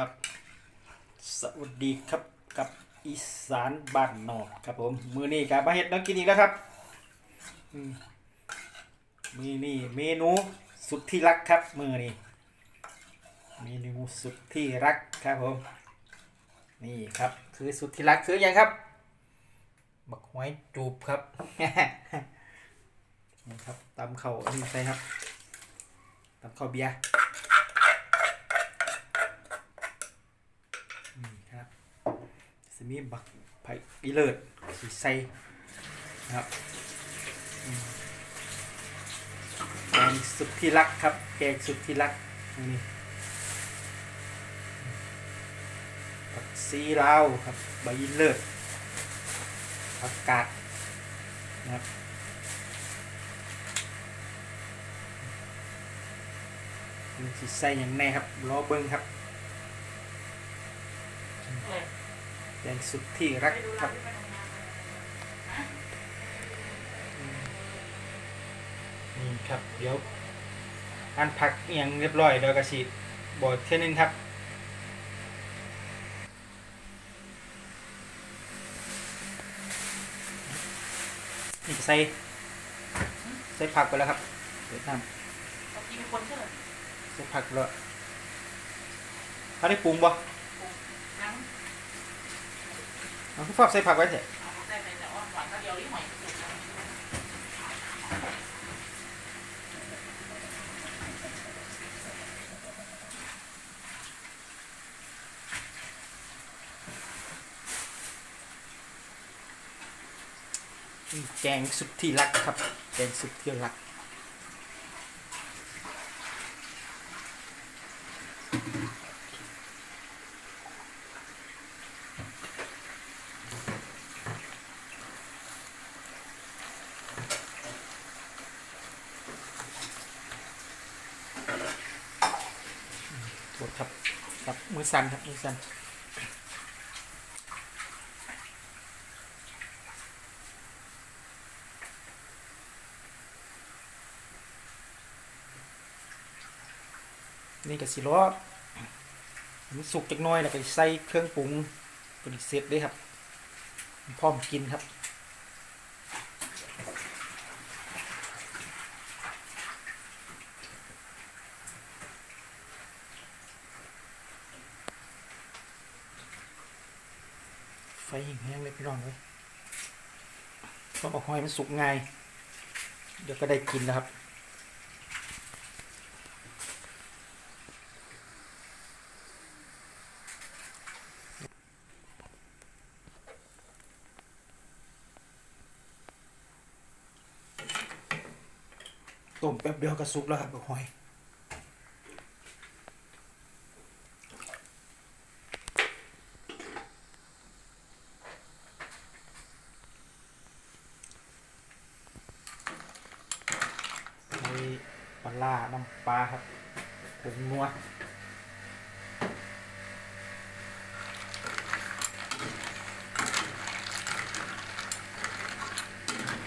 ครับ สวัสดีครับกับอีสานบ้านนอกครับผมมือนี้กับมาเห็ดน้องกินอีกแล้วครับมมือนี้เมนูสุดที่รักครับมือนี้เมนูสุดที่รักครับผมนี่ครับ คือสุดที่รักคืออย่างครับบักหอยจูบครับนี่ครับตำเข่าอันนี้ใส่ครับตำเข่าเบียร์ นี่ครับส มีบักไผ่อีเลิศสีใสนะครับแกงสุดที่รักครับ แกงสุดที่รักนี่ผักซีลาวครับใบอีเลิศผักกาดนะครับมันสีใสอย่างแน่ครับรอเบิ้งครับ แกงสุดที่รักครับนี่ครับ เดี๋ยว อันพักเอียงเรียบร้อยเดี๋ยวกระสีบอกเท่ยนึงครับนี่ใส่ใส่ผักไปแล้วครับเดี๋ยวน้เอากินคนเชื่อำใส่ผักไปแล้วเขาได้ปรุงบ่ นั่ง เอาฟอบใส่ผักไว้เถอะแต่อ่อนหวานก็เดียวนี่หอยสุกนะนี่แกงสุดที่รักครับ แกงสุดที่รัก ครับครับมือสั่นครับมือสั่นนี่ก็สิล้อมันสุกจักน้อยแล้วก็ใส่เครื่องปรุงเป็นเสร็จเลยครับ พร้อมกินครับ ไฟแห้งเลยพี่น้องเลยต้องเอาหอยมันสุกง่าย เดี๋ยวก็ได้กินนะครับต้มแป๊บเดียวก็สุกแล้วครับหอย ใส่ปลาร้าน้ำปลาครับผงนัว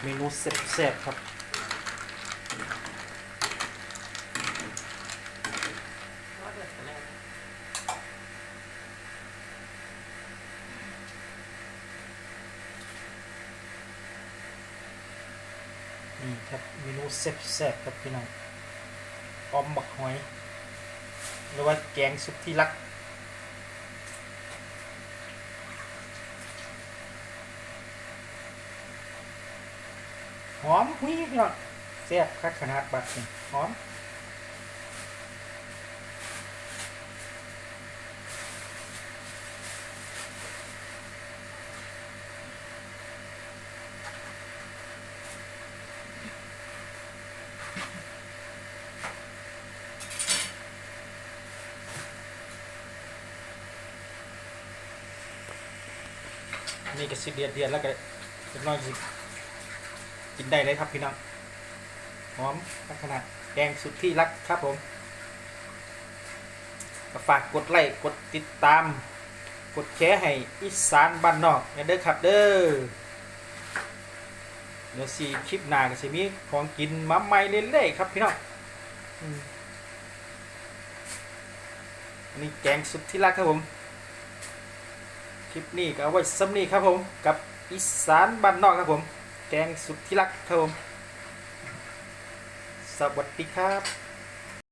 เมนูเซ็บๆครับ ก็เดือดไปแล้ว นี่ครับเมนูแซ่บๆครับพี่น้องออมบักหอย หรือว่าแกงซุปที่รัก หอมหุ้ยพี่น้องแซ่บคักขนาดบัดนี่หอม นี่ก็สิเดือดเดือดแล้วก็เล็กน้อยสิกินได้เลยครับพี่น้องหอมลักษณะแกงสุดที่รักครับผมก็ฝากกดไลค์กดติดตาม กดแชร์ให้อีสานบ้านนอกเด้อครับเด้อเดี๋ยวสีคลิปหน้าก็สิมีของกินมาใหม่เรื่อยๆครับพี่น้องอันนี้แกงสุดที่รักครับผม คลิปนี้ก็เอาไว้ซ้ำนี้ครับผมกับอีสานบ้านนอกครับผม แกงสุดที่รักครับผม สวัสดีครับ